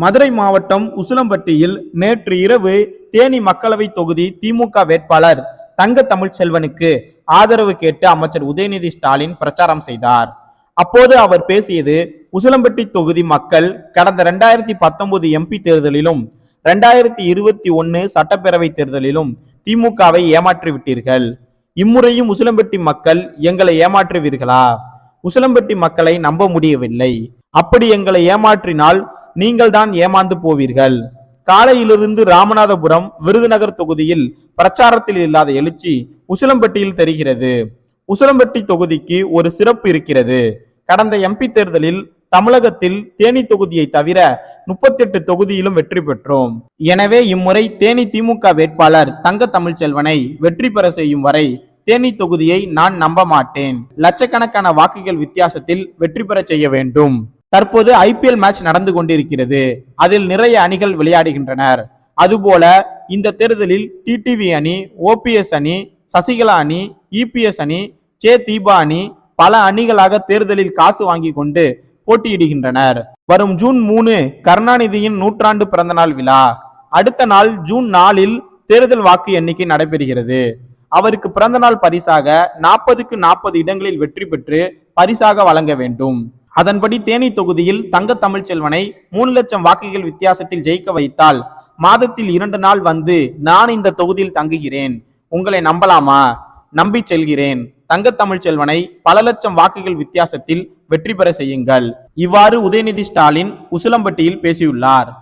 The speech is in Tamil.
மதுரை மாவட்டம் உசிலம்பட்டியில் நேற்று இரவு தேனி மக்களவை தொகுதி திமுக வேட்பாளர் தங்க தமிழ்ச்செல்வனுக்கு ஆதரவு கேட்டு அமைச்சர் உதயநிதி ஸ்டாலின் பிரச்சாரம் செய்தார். அப்போது அவர் பேசியது உசிலம்பட்டி தொகுதி மக்கள் கடந்த இரண்டாயிரத்தி பத்தொன்பது எம்பி தேர்தலிலும் இரண்டாயிரத்தி இருபத்தி ஒன்னு சட்டப்பேரவை தேர்தலிலும் திமுகவை ஏமாற்றி விட்டீர்கள் இம்முறையும் உசிலம்பட்டி மக்கள் எங்களை ஏமாற்றுவீர்களா? உசிலம்பட்டி மக்களை நம்ப முடியவில்லை. அப்படி எங்களை ஏமாற்றினால் நீங்கள் தான் ஏமாந்து போவீர்கள். காலையிலிருந்து ராமநாதபுரம் விருதுநகர் தொகுதியில் பிரச்சாரத்தில் இல்லாத எழுச்சி உசிலம்பட்டியில் தெரிகிறது. உசிலம்பட்டி தொகுதிக்கு ஒரு சிறப்பு இருக்கிறது. கடந்த எம்பி தேர்தலில் தமிழகத்தில் தேனி தொகுதியை தவிர முப்பத்தி எட்டு தொகுதியிலும் வெற்றி பெற்றோம். எனவே இம்முறை தேனி திமுக வேட்பாளர் தங்க தமிழ்ச்செல்வனை வெற்றி பெற செய்யும் வரை தேனி தொகுதியை நான் நம்ப மாட்டேன். லட்சக்கணக்கான வாக்குகள் வித்தியாசத்தில் வெற்றி பெற செய்ய வேண்டும். தற்போது ஐபிஎல் மேட்ச் நடந்து கொண்டிருக்கிறது. அதில் நிறைய அணிகள் விளையாடுகின்றனர். அதுபோல இந்த தேர்தலில் டிடிவி அணி ஓபிஎஸ் அணி சசிகலா அணி இபிஎஸ் அணி ஜே தீபா அணி பல அணிகளாக தேர்தலில் காசு வாங்கி கொண்டு போட்டியிடுகின்றனர். வரும் ஜூன் மூணு கருணாநிதியின் நூற்றாண்டு பிறந்தநாள் விழா. அடுத்த நாள் ஜூன் நாலில் தேர்தல் வாக்கு எண்ணிக்கை நடைபெறுகிறது. அவருக்கு பிறந்தநாள் பரிசாக நாற்பதுக்கு நாற்பது இடங்களில் வெற்றி பெற்று பரிசாக வழங்க வேண்டும். அதன்படி தேனி தொகுதியில் தங்க தமிழ்ச்செல்வனை மூணு லட்சம் வாக்குகள் வித்தியாசத்தில் ஜெயிக்க வைத்தால் மாதத்தில் இரண்டு நாள் வந்து நான் இந்த தொகுதியில் தங்குகிறேன். உங்களை நம்பலாமா? நம்பி செல்கிறேன். தங்க தமிழ்ச்செல்வனை பல லட்சம் வாக்குகள் வித்தியாசத்தில் வெற்றி பெற செய்யுங்கள். இவ்வாறு உதயநிதி ஸ்டாலின் உசிலம்பட்டியில் பேசியுள்ளார்.